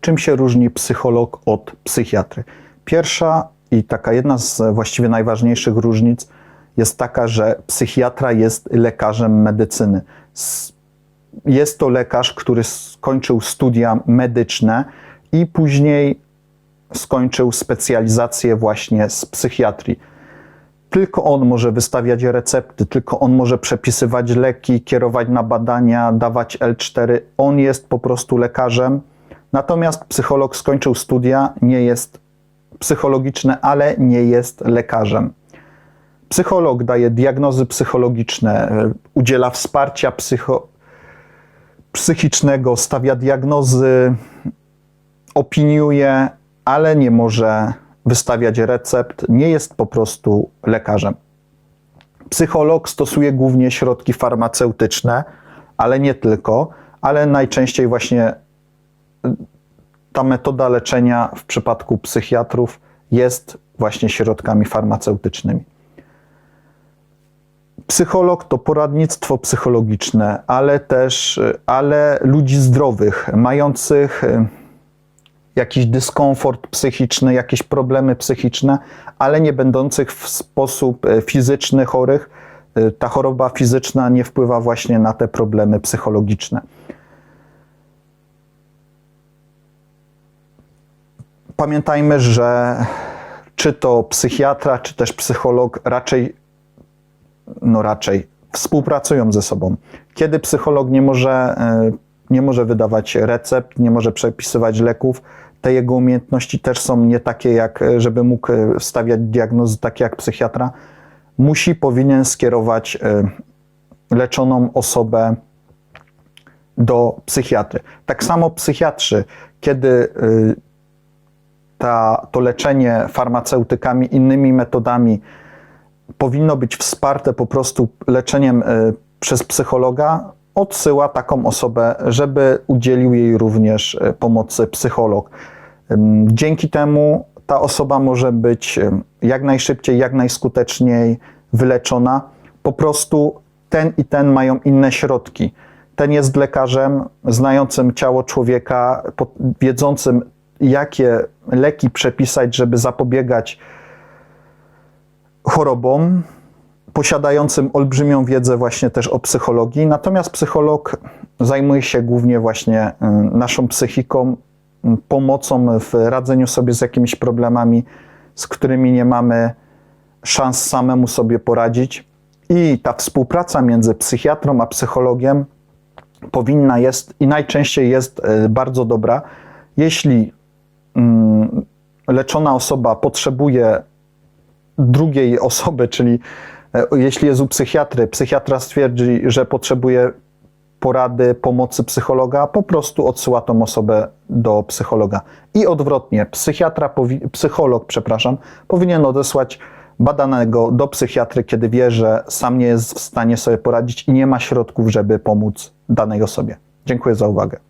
Czym się różni psycholog od psychiatry? Pierwsza i taka jedna z właściwie najważniejszych różnic jest taka, że psychiatra jest lekarzem medycyny. Jest to lekarz, który skończył studia medyczne i później skończył specjalizację właśnie z psychiatrii. Tylko on może wystawiać recepty, tylko on może przepisywać leki, kierować na badania, dawać L4. On jest po prostu lekarzem. Natomiast psycholog skończył studia, nie jest psychologiczne, ale nie jest lekarzem. Psycholog daje diagnozy psychologiczne, y, udziela wsparcia psycho, psychicznego, stawia diagnozy, opiniuje, ale nie może wystawiać recept, nie jest po prostu lekarzem. Psycholog stosuje głównie środki farmaceutyczne, ale nie tylko, ale najczęściej właśnie ta metoda leczenia w przypadku psychiatrów jest właśnie środkami farmaceutycznymi. Psycholog to poradnictwo psychologiczne, ale też y, ale ludzi zdrowych, mających y, jakiś dyskomfort psychiczny, jakieś problemy psychiczne, ale nie będących w sposób e, fizyczny chorych. E, Ta choroba fizyczna nie wpływa właśnie na te problemy psychologiczne. Pamiętajmy, że czy to psychiatra, czy też psycholog raczej, no raczej współpracują ze sobą. Kiedy psycholog nie może, e, nie może wydawać recept, nie może przepisywać leków, te jego umiejętności też są nie takie, jak e, żeby mógł e, stawiać diagnozy takie jak psychiatra. Musi, powinien skierować leczoną osobę do psychiatry. Tak samo psychiatrzy, kiedy ta, to leczenie farmaceutykami, innymi metodami powinno być wsparte po prostu leczeniem e, przez psychologa, odsyła taką osobę, żeby udzielił jej również e, pomocy psycholog. Dzięki temu ta osoba może być jak najszybciej, jak najskuteczniej wyleczona. Po prostu ten i ten mają inne środki. Ten jest lekarzem znającym ciało człowieka, wiedzącym, jakie leki przepisać, żeby zapobiegać chorobom, posiadającym olbrzymią wiedzę właśnie też o psychologii. Natomiast psycholog zajmuje się głównie właśnie y, naszą psychiką, y, pomocą w radzeniu sobie z jakimiś problemami, z którymi nie mamy szans samemu sobie poradzić. I ta współpraca między psychiatrą a psychologiem powinna jest i najczęściej jest y, bardzo dobra, jeśli leczona osoba potrzebuje drugiej osoby, czyli e, jeśli jest u psychiatry, psychiatra stwierdzi, że potrzebuje porady, pomocy psychologa, po prostu odsyła tą osobę do psychologa. I odwrotnie, psychiatra, psycholog, przepraszam, powinien odesłać badanego do psychiatry, kiedy wie, że sam nie jest w stanie sobie poradzić i nie ma środków, żeby pomóc danej osobie. Dziękuję za uwagę.